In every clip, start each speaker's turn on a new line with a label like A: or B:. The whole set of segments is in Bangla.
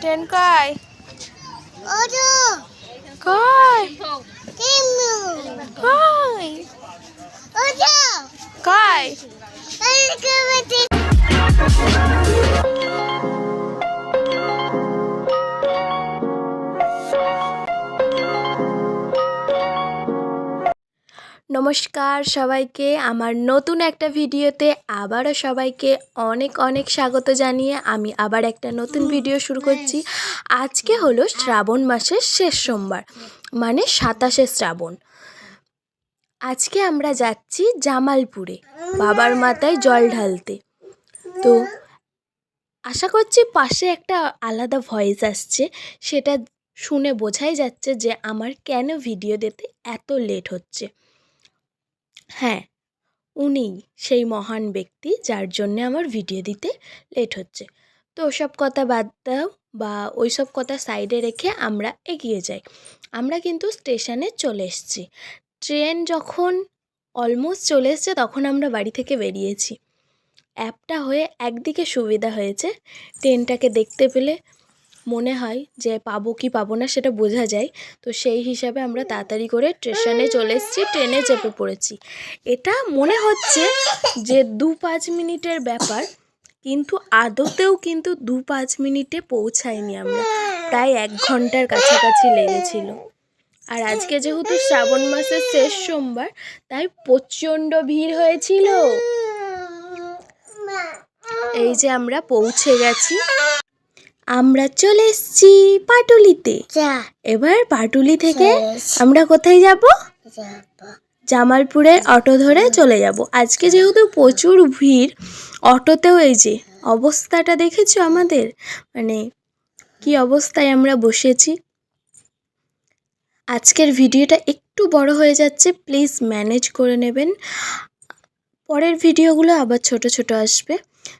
A: ট্রেন কয় কয় কয় কয় নমস্কার সবাইকে। আমার নতুন একটা ভিডিওতে আবারও সবাইকে অনেক অনেক স্বাগত জানিয়ে আমি আবার একটা নতুন ভিডিও শুরু করছি। আজকে হলো শ্রাবণ মাসের শেষ সোমবার মানে সাতাশে শ্রাবণ। আজকে আমরা যাচ্ছি জামালপুরে, বাবার মাথায় জল ঢালতে। তো আশা করছি পাশে একটা আলাদা ভয়েস আসছে, সেটা শুনে বোঝাই যাচ্ছে যে আমার কেন ভিডিও দিতে এত লেট হচ্ছে। হ্যাঁ উনিই সেই মহান ব্যক্তি যার জন্যে আমার ভিডিও দিতে লেট হচ্ছে। তো ওসব কথা বাদ দাও বা ওই সব কথা সাইডে রেখে আমরা এগিয়ে যাই। আমরা কিন্তু স্টেশনে চলে এসেছি। ট্রেন যখন অলমোস্ট চলে এসছে তখন আমরা বাড়ি থেকে বেরিয়েছি। অ্যাপটা হয়ে একদিকে সুবিধা হয়েছে। ট্রেনটাকে দেখতে পেলে মনে হয় যে পাবো কি পাবো না সেটা বোঝা যায়। তো সেই হিসাবে আমরা তাড়াতাড়ি করে স্টেশনে চলে এসেছি, ট্রেনে চেপে পড়েছি। এটা মনে হচ্ছে যে দু পাঁচ মিনিটের ব্যাপার, কিন্তু আদতেও কিন্তু দু পাঁচ মিনিটে পৌঁছাইনি আমরা। প্রায় এক ঘণ্টার কাছাকাছি লেগেছিল। আর আজকে যেহেতু শ্রাবণ মাসের শেষ সোমবার, তাই প্রচণ্ড ভিড় হয়েছিল। এই যে আমরা পৌঁছে গেছি। আমরা চলে এসেছি পাটুলিতে। এবার পাটুলি থেকে আমরা কোথায় যাব? জামালপুরের অটো ধরে চলে যাব। আজকে যেহেতু প্রচুর ভিড় অটোতেও এই যে অবস্থাটা দেখেছ আমাদের? মানে কি অবস্থায় আমরা বসেছি? আজকের ভিডিওটা একটু বড় হয়ে যাচ্ছে প্লিজ ম্যানেজ করে নেবেন। পরের ভিডিওগুলো আবার ছোট ছোট আসবে।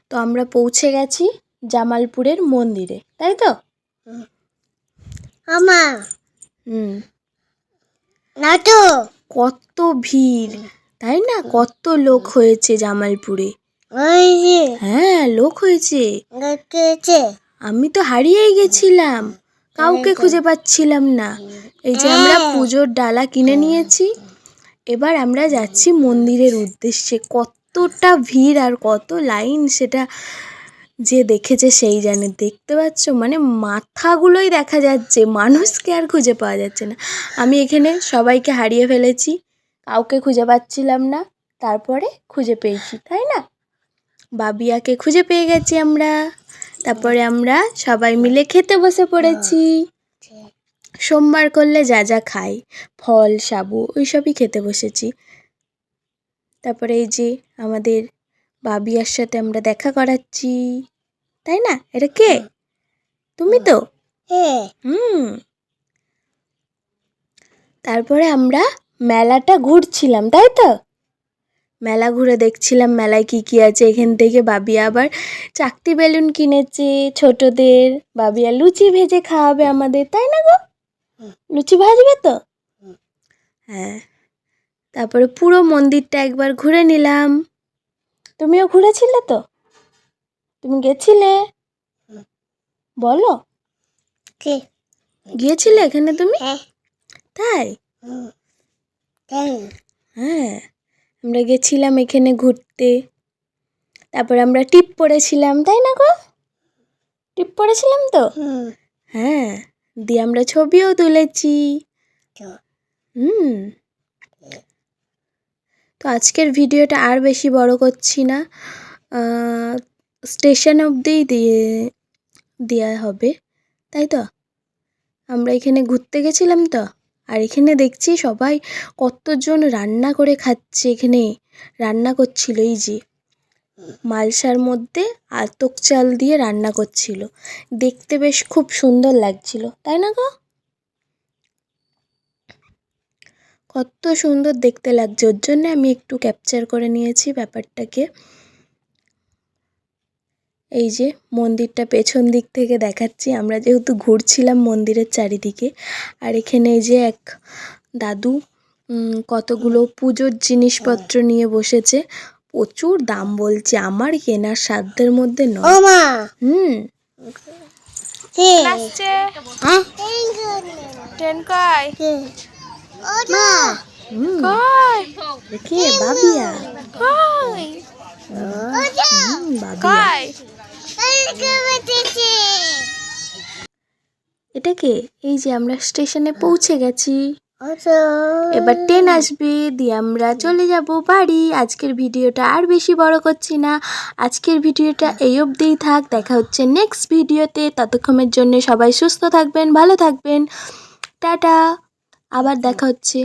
A: তো আমরা পৌঁছে গেছি। জামালপুরের মন্দিরে তাই তো?
B: আমা
A: হুম।
B: নাটো।
A: কত ভিড় তাই না? কত লোক হয়েছে জামালপুরে। হ্যাঁ লোক হয়েছে। আমি তো হারিয়েই গেছিলাম। কাউকে খুঁজে পাচ্ছিলাম না। এই যে আমরা পুজোর ডালা কিনে নিয়েছি। এবার আমরা যাচ্ছি মন্দিরের উদ্দেশ্যে। কতটা ভিড় আর কত লাইন সেটা যে দেখেছে সেই জানে। দেখতে পাচ্ছ? মানে মাথাগুলোই দেখা যাচ্ছে। মানুষকে আর খুঁজে পাওয়া যাচ্ছে না। আমি এখানে সবাইকে হারিয়ে ফেলেছি। কাউকে খুঁজে পাচ্ছিলাম না। তারপরে খুঁজে পেয়েছি, তাই না? বাবিয়াকে খুঁজে পেয়ে গেছি আমরা। তারপরে আমরা সবাই মিলে খেতে বসে পড়েছি। সোমবার করলে যা যা খাই, ফল, সাবু, ওইসবই খেতে বসেছি। তারপরে এই যে আমাদের বাবিয়ার সাথে আমরা দেখা করাচ্ছি। তাই না? এটা কে? তুমি তো?
B: হ্যাঁ
A: হুম। তারপরে আমরা মেলাটা ঘুরছিলাম তাই তো? মেলা ঘুরে দেখছিলাম মেলায় কি কি আছে। এখান থেকে বাবিয়া আবার চাকতি বেলুন কিনেছে ছোটদের। বাবিয়া লুচি ভেজে খাওয়াবে আমাদের তাই না গো? লুচি ভাজবে তো? হ্যাঁ। তারপরে পুরো মন্দিরটা একবার ঘুরে নিলাম। তুমিও ঘুরেছিলে তো? তুমি গেছিলে? বলো।
B: কে?
A: গিয়েছিলে এখানে তুমি?
B: হ্যাঁ।
A: তাই? হ্যাঁ আমরা গেছিলাম এখানে ঘুরতে। তারপর আমরা টিপ পড়েছিলাম তাই না গো? টিপ পড়েছিলাম তো? হ্যাঁ দিয়ে আমরা ছবিও তুলেছি। হুম। তো আজকের ভিডিওটা আর বেশি বড় করছি না। স্টেশন অবধিই দিয়ে দেওয়া হবে, তাই তো? আমরা এখানে ঘুরতে গেছিলাম তো, আর এখানে দেখছি সবাই কতজন রান্না করে খাচ্ছে এখানে। রান্না করছিল এই যে, মালসার মধ্যে আতক চাল দিয়ে রান্না করছিল। দেখতে বেশ খুব সুন্দর লাগছিল, তাই না গো? কত সুন্দর দেখতে লাগছে। ওর জন্য আমি একটু ক্যাপচার করে নিয়েছি ব্যাপারটাকে। এই যে মন্দিরটা পেছন দিক থেকে দেখাচ্ছি। আমরা যেহেতু ঘুরছিলাম মন্দিরের চারিদিকে। আর এখানে এই যে এক দাদু কতগুলো পুজোর জিনিসপত্র নিয়ে বসেছে। প্রচুর দাম বলছে। আমার কেনার সাধ্যের মধ্যে নয়।
B: ওমা
A: হুম।
B: হ্যাঁ?
A: ট্রেন কয়?
B: মা। বাবিয়া।
A: এটা কে? এই যে আমরা স্টেশনে পৌঁছে গেছি। এবার ট্রেন আসবে দিয়ে আমরা চলে যাব বাড়ি। আজকের ভিডিওটা আর বেশি বড় করছি না। আজকের ভিডিওটা এই অবধিই থাক। দেখা হচ্ছে নেক্সট ভিডিওতে। ততক্ষণের জন্য সবাই সুস্থ থাকবেন ভালো থাকবেন। টাটা। আবার দেখা হচ্ছে।